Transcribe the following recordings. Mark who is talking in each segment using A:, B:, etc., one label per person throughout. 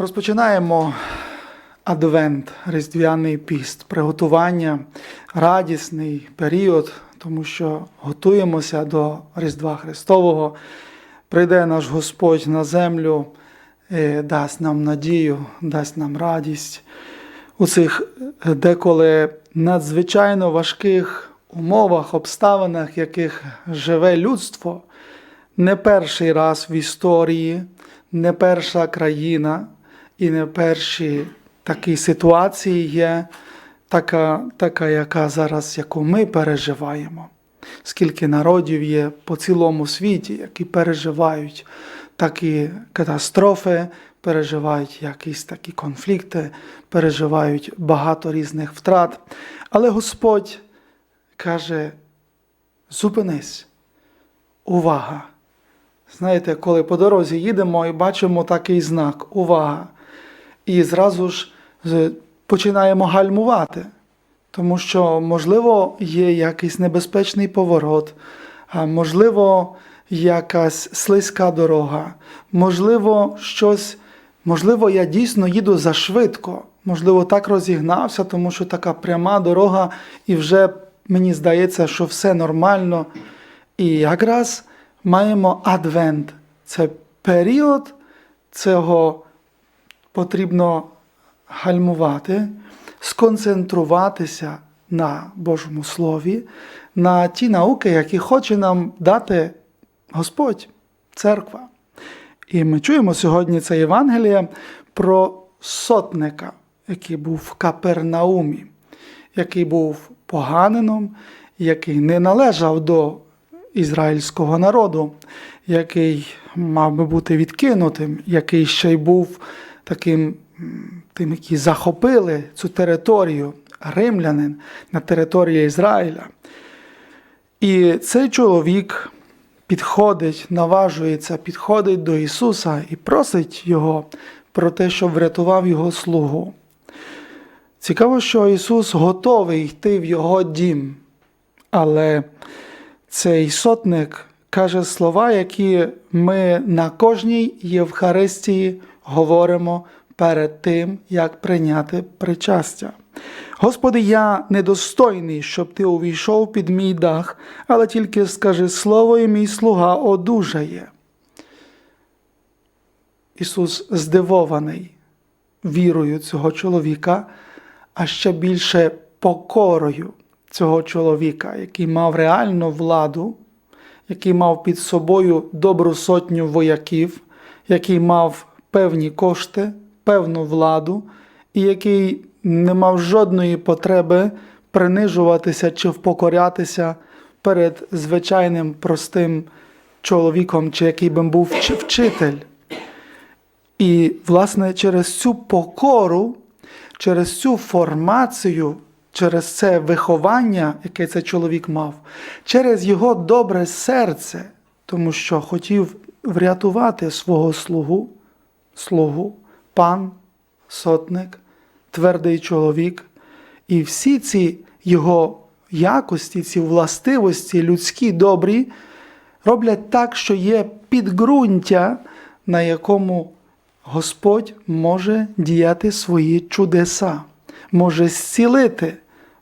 A: Розпочинаємо адвент, різдвяний піст, приготування, радісний період, тому що готуємося до Різдва Христового. Прийде наш Господь на землю, е, дасть нам надію, дасть нам радість у цих е, деколи надзвичайно важких умовах, обставинах, яких живе людство. Не перший раз в історії, не перша країна і не перші такі ситуації є, така, така, яка зараз, яку ми переживаємо. Скільки народів є по цілому світі, які переживають такі катастрофи, переживають якісь такі конфлікти, переживають багато різних втрат. Але Господь каже: зупинись, увага! Знаєте, коли по дорозі їдемо і бачимо такий знак увага, і зразу ж починаємо гальмувати, тому що, можливо, є якийсь небезпечний поворот, можливо, якась слизька дорога, можливо, щось, можливо, я дійсно їду зашвидко, можливо, так розігнався, тому що така пряма дорога, і вже мені здається, що все нормально. І якраз маємо адвент. Це період цього потрібно гальмувати, сконцентруватися на Божому Слові, на ті науки, які хоче нам дати Господь, церква. І ми чуємо сьогодні це Євангеліє про сотника, який був в Капернаумі, який був поганином, який не належав до ізраїльського народу, який мав би бути відкинутим, який ще й був таким тим, які захопили цю територію, римлянин на території Ізраїля. І цей чоловік підходить, наважується, підходить до Ісуса і просить Його про те, щоб врятував його слугу. Цікаво, що Ісус готовий йти в його дім, але цей сотник каже слова, які ми на кожній Євхаристії говоримо перед тим, як прийняти причастя. Господи, я недостойний, щоб ти увійшов під мій дах, але тільки скажи слово, і мій слуга одужає. Ісус здивований вірою цього чоловіка, а ще більше покорою цього чоловіка, який мав реальну владу, який мав під собою добру сотню вояків, який мав певні кошти, певну владу, і який не мав жодної потреби принижуватися чи впокорятися перед звичайним простим чоловіком, чи який би був вчитель. І, власне, через цю покору, через цю формацію, через це виховання, яке цей чоловік мав, через його добре серце, тому що хотів врятувати свого слугу, слугу, пан, сотник, твердий чоловік. І всі ці його якості, ці властивості, людські добрі, роблять так, що є підґрунтя, на якому Господь може діяти свої чудеса, може зцілити,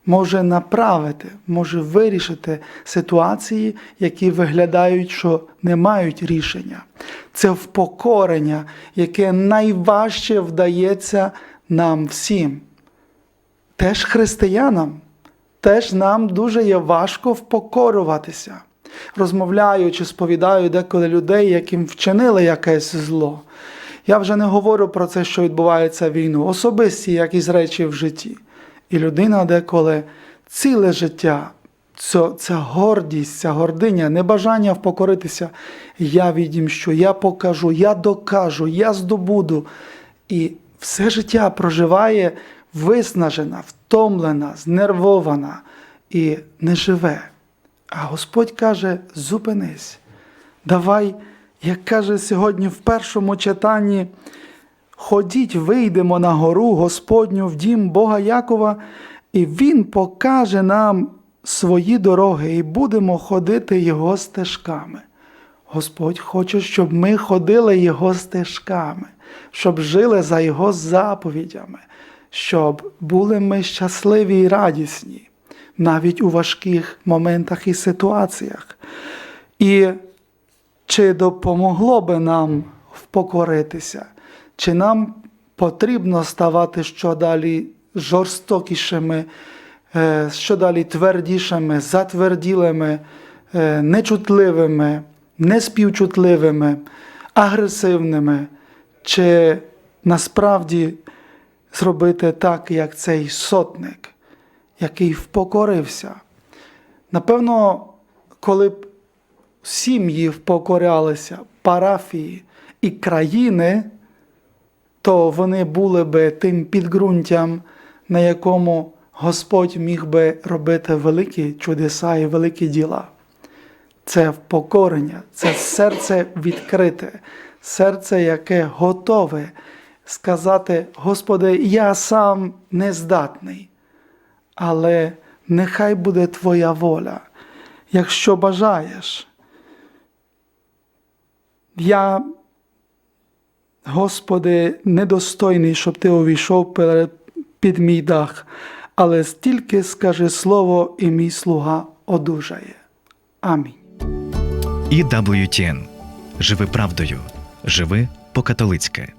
A: може направити, може вирішити ситуації, які виглядають, що не мають рішення. Це впокорення, яке найважче вдається нам всім. Теж християнам, теж нам дуже є важко впокорюватися. Розмовляю чи сповідаю деколи людей, яким вчинили якесь зло. Я вже не говорю про це, що відбувається війну, особисті якісь речі в житті. І людина деколи ціле життя, ця, ця гордість, ця гординя, небажання впокоритися. Я відімщу, я покажу, я докажу, я здобуду. І все життя проживає виснажена, втомлена, знервована і не живе. А Господь каже: зупинись, давай, як каже сьогодні в першому читанні, ходіть, вийдемо на гору Господню в дім Бога Якова, і Він покаже нам свої дороги, і будемо ходити Його стежками. Господь хоче, щоб ми ходили Його стежками, щоб жили за Його заповідями, щоб були ми щасливі і радісні, навіть у важких моментах і ситуаціях. І чи допомогло би нам впокоритися, чи нам потрібно ставати щодалі жорстокішими, е, щодалі твердішими, затверділими, е, нечутливими, неспівчутливими, агресивними, чи насправді зробити так, як цей сотник, який впокорився. Напевно, коли б сім'ї впокорялися, парафії і країни, то вони були би тим підґрунтям, на якому Господь міг би робити великі чудеса і великі діла. Це впокорення, це серце відкрите, серце, яке готове сказати, Господи, я сам не здатний, але нехай буде Твоя воля, якщо бажаєш. Я, Господи, недостойний, щоб Ти увійшов під мій дах, але стільки скажи слово, і мій слуга одужає. Амінь.
B: І WTN. Живи правдою. Живи по-католицьки.